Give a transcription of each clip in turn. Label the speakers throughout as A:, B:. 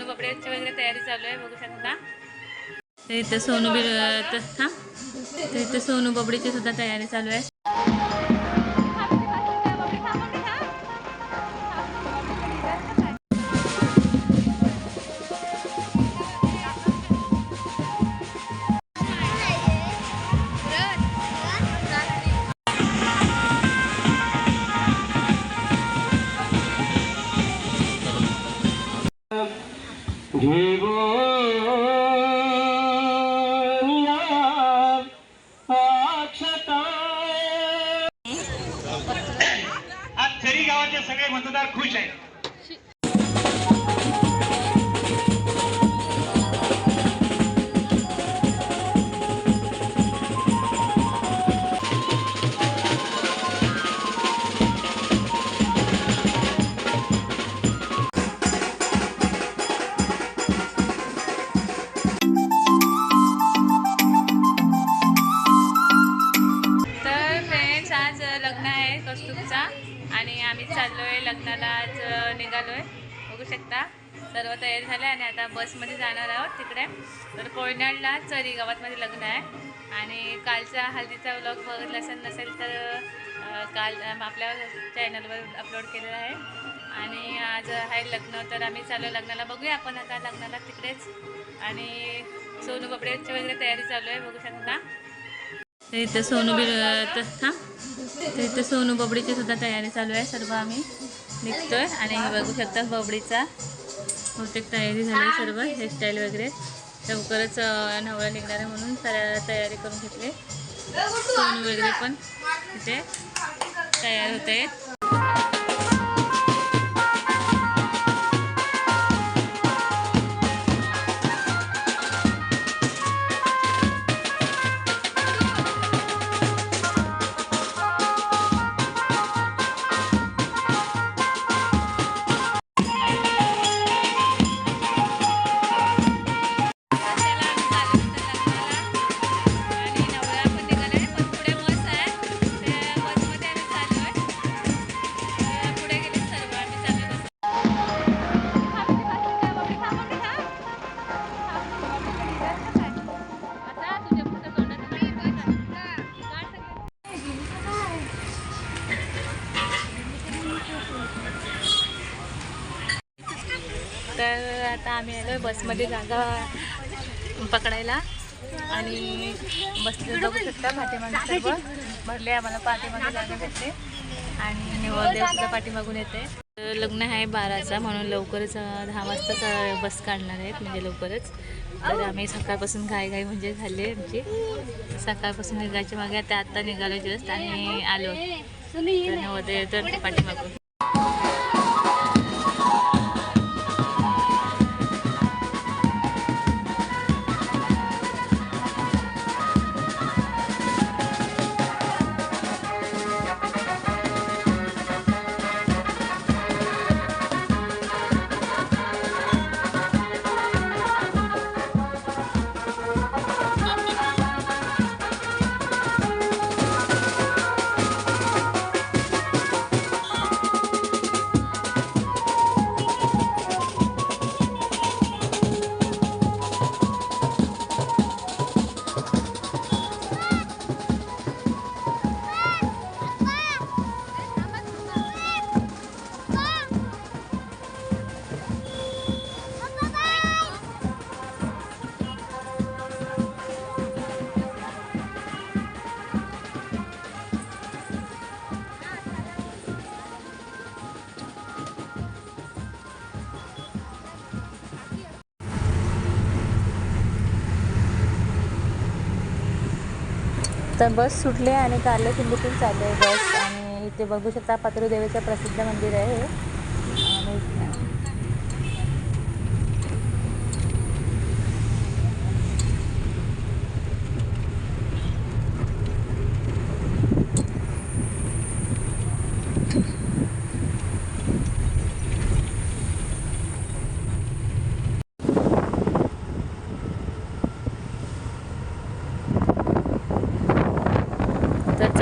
A: सोनू कपड्याची वगैरे तयारी चालू आहे बघू शकता. तर इथं सोनू बी हां? तर इथं सोनू बबडीची सुद्धा तयारी चालू आहे. कालचा हल्दीचा व्लॉग बघितला असेल नसेल तर काल आपल्या चॅनलवर अपलोड केलेला आहे. आणि आज आहे लग्न तर आम्ही चालू आहे लग्नाला. बघूया आपण आता लग्नाला तिकडेच. आणि सोनू कपड्याची वगैरे तयारी चालू आहे बघू शकता. तर इथं सोनू बी तर हा? तर इथं सोनू बबडीची सुद्धा तयारी चालू आहे सर्व आम्ही निघतोय. आणि बघू शकता बबडीचा बहुतेक तयारी झाली आहे सर्व हेअरस्टाईल वगैरे. लवकरच नवरा निघणार आहे म्हणून तया तयारी करून घेतली. सोनू वगैरे पण इथे तयार होत आहेत. बसमध्ये जागा पकडायला आणि बसले बघू शकता. पाठीमागे सर्व. भरले आम्हाला पाठीमागे जागा भेटते. आणि निवडदेव सुद्धा पाठीमागून येते. तर लग्न आहे बाराचा म्हणून लवकरच दहा वाजताच बस काढणार आहेत म्हणजे लवकरच. तर आम्ही सकाळपासून घाई घाई म्हणजे झाले आमचे आमची. सकाळपासून निघायच्या मागे आता आत्ता निघालो जस्ट आणि आलो. तर तर पाठीमागून. तर बस सुटले आणि काल सिंधूतून चालले आहे बस. आणि इथे बघू शकता पात्रुदेवीचं प्रसिद्ध मंदिर आहे हे. आणि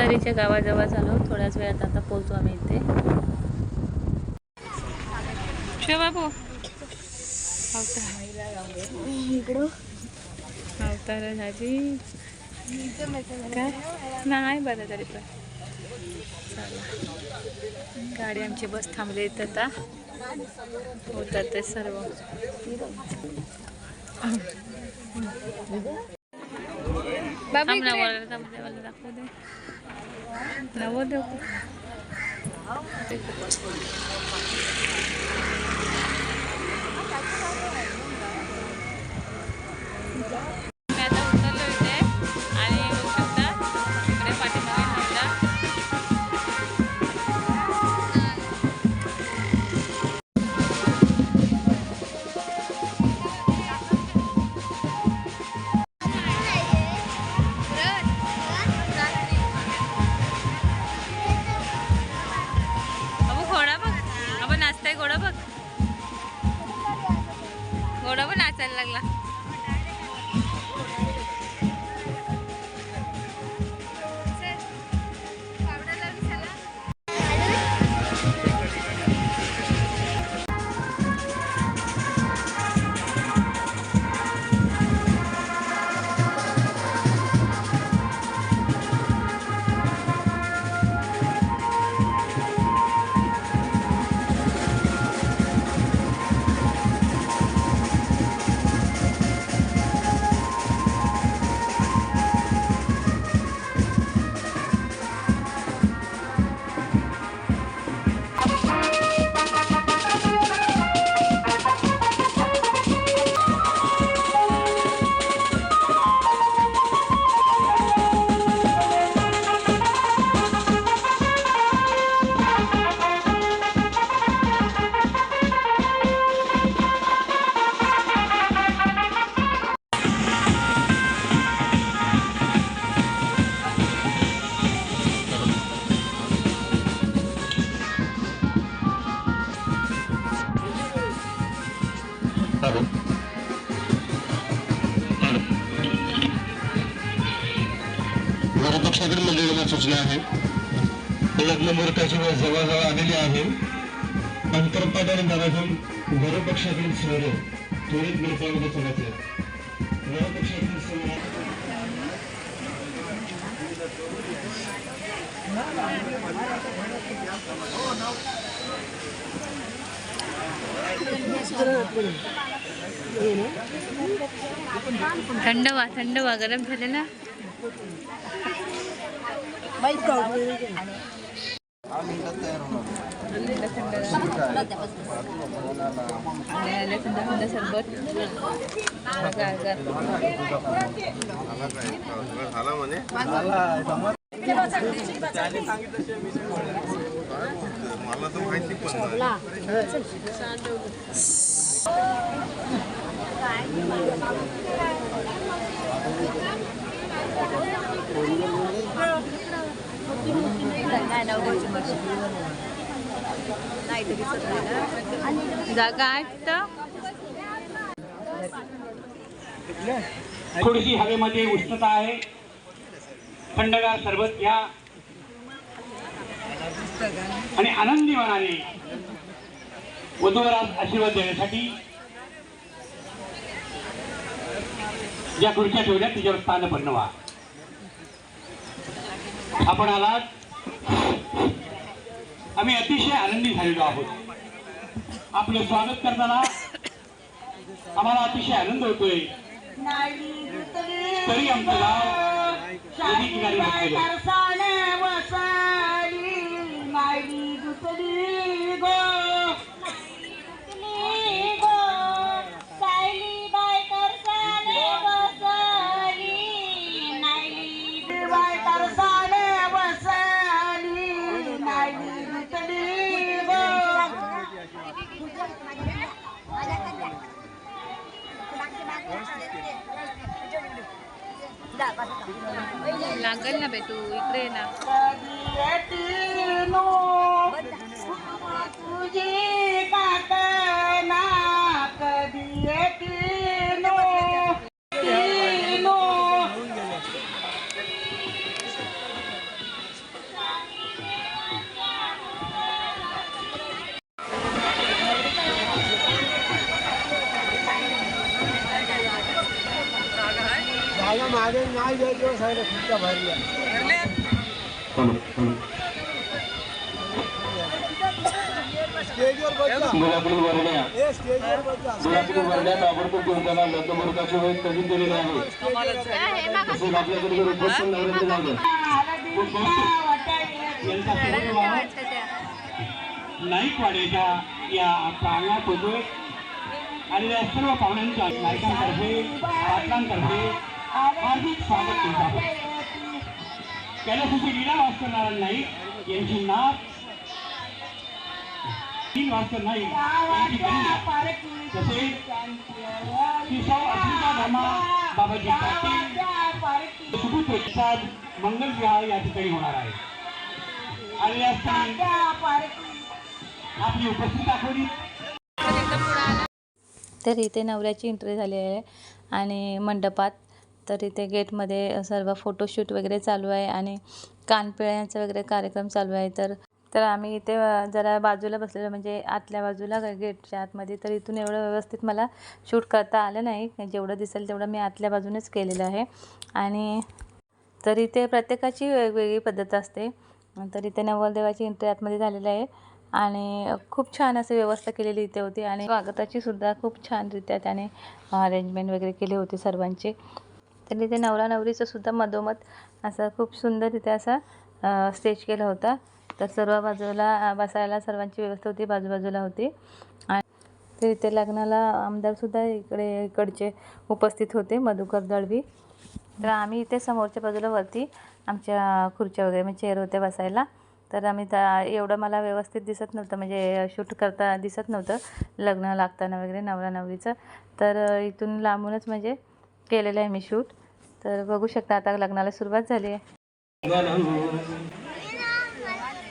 A: तर चरीच्या गावाजवळ झालो थोड्याच वेळात आता पोहोचू आम्ही इथे. बाबू. अवतार. झाली काय? नाही बरं तरी पण. चला. गाडी आमची बस थांबली इथं आता. होतात ते सर्व. मला दाखवू दे. नवोदय
B: पक्षातील मंडळींना सूचना आहे. लग्न मुहूर्ताची वेळ जवळजवळ आलेली आहे. अंतरपाट आणि दारातून वरपक्षातील सोहरे त्वरित मिरपामध्ये चढायचे वरपक्षातील
A: थंड वा थंड वा गरम झाले ना? थंड सरबत बघा, बघा.
C: मला तर माहिती पण.
A: जागा आहे
D: थोडीशी हवेमध्ये उष्णता आहे. थंडगार सरबत घ्या. आणि आनंदी मनाने वधूवरास आशीर्वाद देण्यासाठी ज्या खुर्च्या ठेवल्या तिच्यावर स्थान पण व्हा. आपण आलात. आम्ही अतिशय आनंदी झालेलो आहोत. आपलं स्वागत करताना आम्हाला अतिशय आनंद होतोय. तरी आमचं गाव नदी किनारी
A: लागल ना बे तू इकडे ना.
E: मुलाकडून वरण्या
F: हे। स्टेजवर बसला
E: मुलाकडून वरण्या ताबडतोब घेऊन त्यांना लग्नमुहूर्ताची वेळ कधी दिलेली आहे तसेच आपल्याकडे जर उपस्थित नवरात्र झालं
G: यांचा सर्व नाईकवाड्याच्या या प्रांगणात होतोय आणि या सर्व पाहुण्यांच्या नायकांतर्फे पाटलांतर्फे हार्दिक स्वागत करत आहोत कैलासाची लीला भास्कर नारायण नाईक यांची नाथ तीन भास्कर नाईक यांची कन्या तसेच श्रीसाव अफ्रिका धर्मा बाबाजी पाटील सुपुत्र प्रसाद मंगल विवाह या ठिकाणी होणार आहे. आणि आपली उपस्थिती दाखवली.
A: तर इथे नवऱ्याची एंट्री झाली आहे आणि मंडपात तर इथे गेटमध्ये सर्व फोटोशूट वगैरे चालू आहे आणि कानपिळ्यांचा वगैरे कार्यक्रम चालू आहे. तर तर आम्ही इथे जरा बाजूला बसलेलो म्हणजे आतल्या बाजूला गेटच्या आतमध्ये. तर इथून एवढं व्यवस्थित मला शूट करता आलं नाही. जेवढं दिसेल तेवढं मी आतल्या बाजूनेच केलेलं आहे. आणि तर इथे प्रत्येकाची वेगवेगळी पद्धत असते. तर इथे नवलदेवाची एंट्री आतमध्ये झालेली आहे. आणि खूप छान असं व्यवस्था केलेली इथे होती. आणि स्वागताची सुद्धा खूप छानरित्या त्याने अरेंजमेंट वगैरे केली होती सर्वांची. तर इथे नवरा नवरीचं सुद्धा मधोमध असं खूप सुंदर तिथे असा स्टेज केला होता. तर सर्व बाजूला बसायला सर्वांची व्यवस्था होती बाजूबाजूला होती. आणि तर इथे लग्नाला आमदारसुद्धा इकडे इकडचे उपस्थित होते मधुकर दळवी. तर आम्ही इथे समोरच्या बाजूला वरती आमच्या खुर्च्या वगैरे म्हणजे चेअर होत्या बसायला. तर आम्ही त्या एवढं मला व्यवस्थित दिसत नव्हतं म्हणजे शूट करता दिसत नव्हतं लग्न लागताना वगैरे नवरा नवरीचं. तर इथून लांबूनच म्हणजे केलेलं आहे मी शूट तर बघू शकता आता लग्नाला सुरुवात झाली आहे.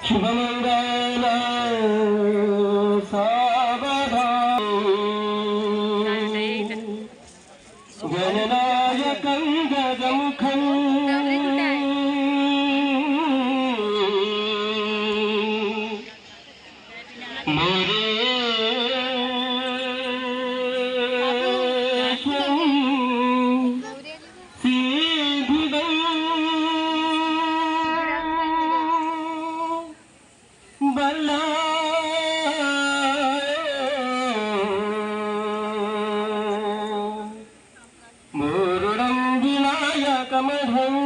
E: शुभमंगल विनायकमढम् चिन्तामणि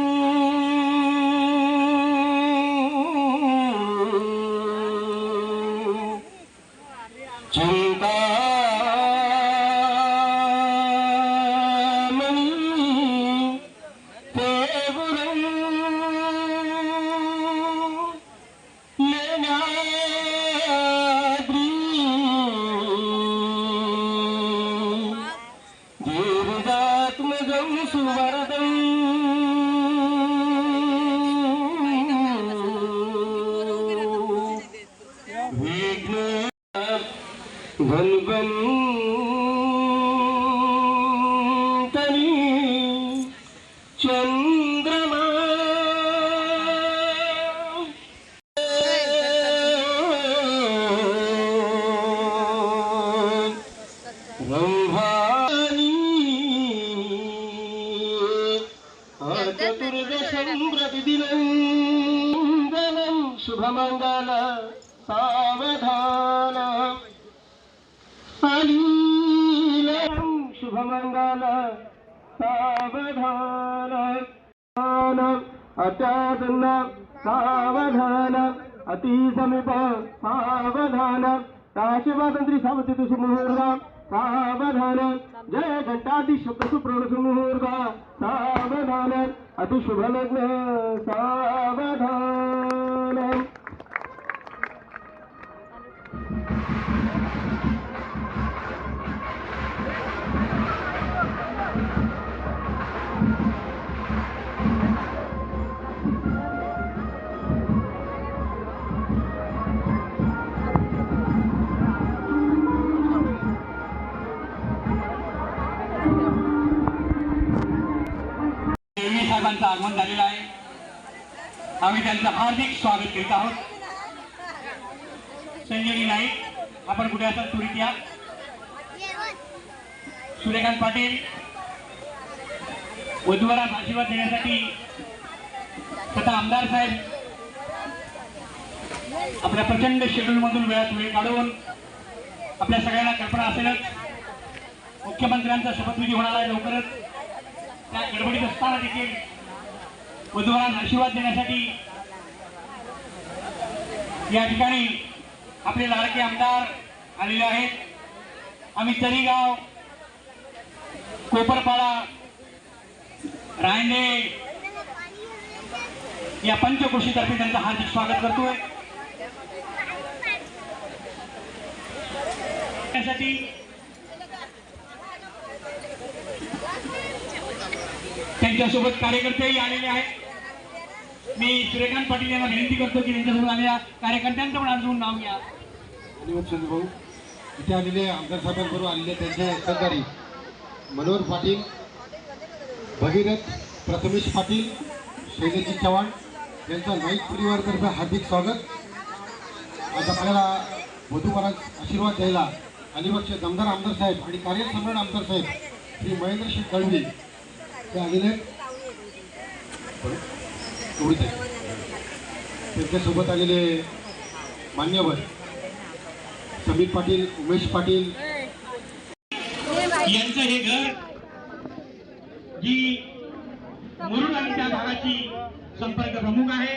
E: शुभलग्न सावधान
G: साहेबांचं आगमन झालेलं आहे. आम्ही त्यांचं हार्दिक स्वागत करीत आहोत. संजयनी नाईक आपण कुठे असाल? तुरीत या. सूर्यकांत पाटील वधूवरास आशीर्वाद देण्यासाठी तथा आमदार साहेब आपल्या प्रचंड शेड्यूल मधून वेळात वेळ काढून आपल्या सगळ्यांना कल्पना असेलच. मुख्यमंत्र्यांचा शपथविधी होणार आहे लवकरच. त्या गडबडीत असताना देखील उद्धवांना आशीर्वाद देण्यासाठी या ठिकाणी आपले लाडके आमदार आलेले आहेत. आम्ही तरीगाव कोपरपाडा रायने या पंचकृषीतर्फे त्यांचं हार्दिक स्वागत करतोय. त्यासाठी त्यांच्यासोबत कार्यकर्तेही आलेले आहेत. मी सूर्यकांत पाटील यांना विनंती करतो की त्यांच्यासोबत आलेल्या कार्यकर्त्यांचं पण अजून नाव घ्या.
H: धन्यवाद भाऊ इथे आलेले आमदार साहेबांबरोबर आलेले त्यांचे सहकारी मनोहर पाटील भगीरथ प्रथमेश पाटील शैलजी चव्हाण यांचा नाईक परिवारतर्फे हार्दिक स्वागत. आज आपल्याला वधूवरांस आशीर्वाद द्यायला अलिबागचे दमदार आमदार साहेब आणि कार्यसम्राट आमदार साहेब श्री महेंद्र शेठ दळवी आलेले त्यांच्यासोबत आलेले मान्यवर समीर पाटील उमेश पाटील.
G: यांचं हे घर जी मुरुड आणि त्या भागाची संपर्क प्रमुख आहे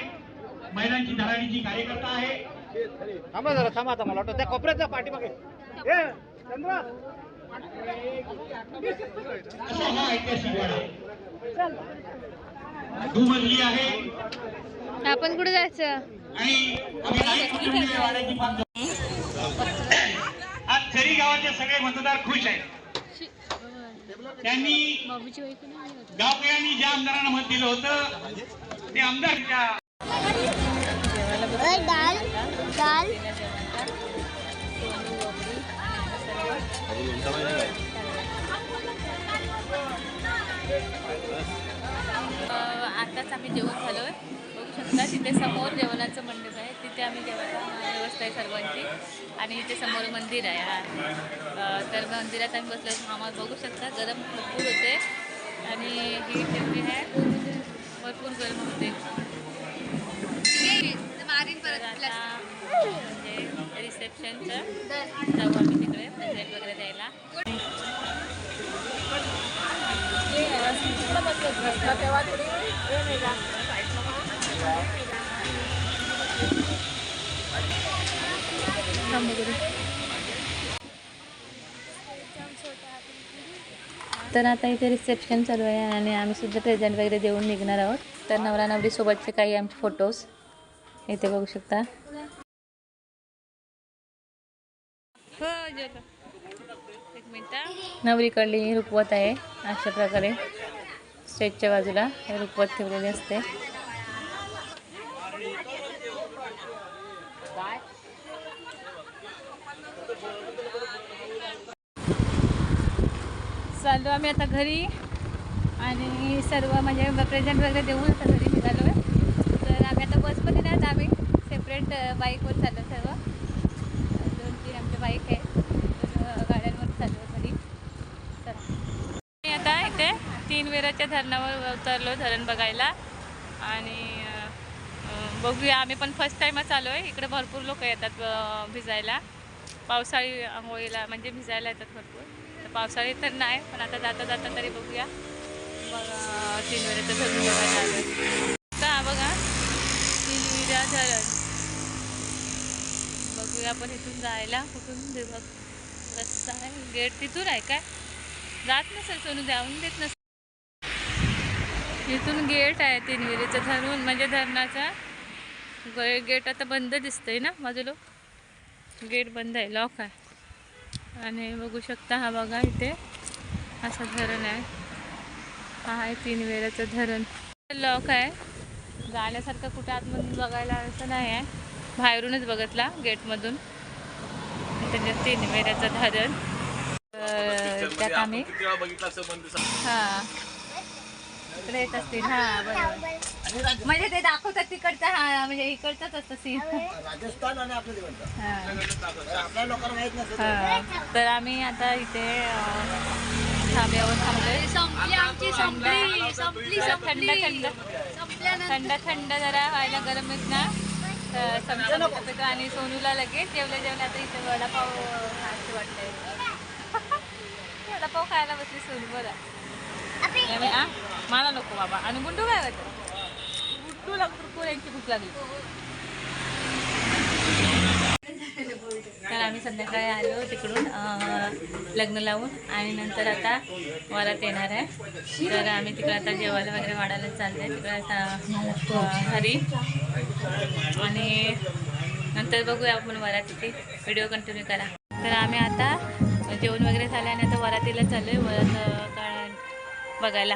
G: महिलांची धडाडीची कार्यकर्ता आहे.
F: थांबा जरा थांबा आता मला वाटतं त्या कोपऱ्याच्या पाठीमागे.
G: असा हा ऐतिहासिक वाडा. दुमजली आहे.
A: आपण कुठे जायचं?
G: आज झरी गावाचे सगळे मतदार खुश आहेत. त्यांनी गावकऱ्यांनी ज्या आमदारांना मत दिलं होतं ते आमदार त्या
I: दाल.
A: आताच आम्ही जेवण झालो आहे बघू शकता तिथे समोर जेवणाचं मंडप आहे. तिथे आम्ही जेवायला व्यवस्था आहे सर्वांची. आणि इथे समोर मंदिर आहे. तर मंदिरात आम्ही बसलो आम्हाला बघू शकता गरम भरपूर होते. आणि ही ठेवली आहे. भरपूर गरम होते. आता म्हणजे रिसेप्शनचं जाऊ आम्ही तिकडे प्रेझेंट वगैरे द्यायला. तर आता इथे रिसेप्शन चालू आहे आणि आम्ही सुद्धा प्रेझेंट वगैरे देऊन निघणार आहोत. तर नवरा नवरी सोबतचे काही आमचे फोटोज इथे बघू शकता. नवरीकडली रुकवत आहे अशा प्रकारे स्टेजच्या बाजूला हे रुकवत ठेवलेली असते. चाललो आम्ही आता घरी आणि सर्व म्हणजे प्रेझेंट वगैरे देऊन आता घरी निघालो आहे तर आम्ही आता बसमध्ये नाही आम्ही. सेपरेट बाईकवर चाललो सर्व. दोन तीन आमच्या बाईक आहे तर गाड्यांवर चाललो घरी चला मी आता इथे तीन वेराच्या धरणावर उतरलो धरण बघायला. आणि बघूया आम्ही पण फर्स्ट टाईमच आलो आहे इकडे भरपूर लोक येतात भिजायला. पावसाळी आंघोळीला म्हणजे भिजायला येतात भरपूर. तर पावसाळी तर नाही पण आता जाता जाता तरी बघूया. मग तीन वेळाचं धरण बघायला आलो का बघा. तीन विरा धरण. बघूया आपण इथून जायला कुठून. दे बघ रस्ता आहे गेट तिथून आहे काय? जात नसेल सोनू जाऊन देत नसेल. इथून गेट आहे तीन विहिरीचं धरून म्हणजे धरणाचा गेट आता बंद दिसतंय ना माझं लोक गेट बंद आहे लॉक आहे. आणि बघू शकता हा बघा इथे असं धरण आहे. हा आहे तीन वेळाचं धरण. लॉक आहे. जाण्यासारखं कुठे आतमधून बघायला असं नाही आहे. बाहेरूनच बघितला गेटमधून. त्याच्यात तीन वेळाचं धरण त्यात आम्ही हां. येत असतील. हां बरोबर. म्हणजे ते दाखवतात तिकडचा हा म्हणजे इकडचाच असतं सीन
F: राजस्थान आणि आपल्या
A: हां.
F: लोकांना माहीत नसतं
A: तर. आम्ही आता इथे अं, धाब्यावर थांबलोय
I: संपली आमची संपली संपली
A: थंड थंड थंड. थंड जरा व्हायला गरम आहेत ना. तर समजा पेतो आणि सोनूला लगेच जेवल्या जेवल्या आता इथे वडापाव खायचं वाटतंय. वडापाव खायला बसली सोनू बोला. नाही आ? मला नको बाबा. आणि गुंडू काय करतो गुंडू लागतो यांची भूक लागली. तर आम्ही संध्याकाळी आलो तिकडून लग्न लावून. आणि नंतर आता वरात येणार आहे. तर आम्ही तिकडे आता जेवायला वगैरे वाढायला चाललं आहे तिकडे आता हरी. घरी आणि नंतर बघूया आपण वरातीची व्हिडिओ कंटिन्यू करा. तर आम्ही आता जेवण वगैरे झालं आणि आता वरातीला चाललो आहे वरात बघायला.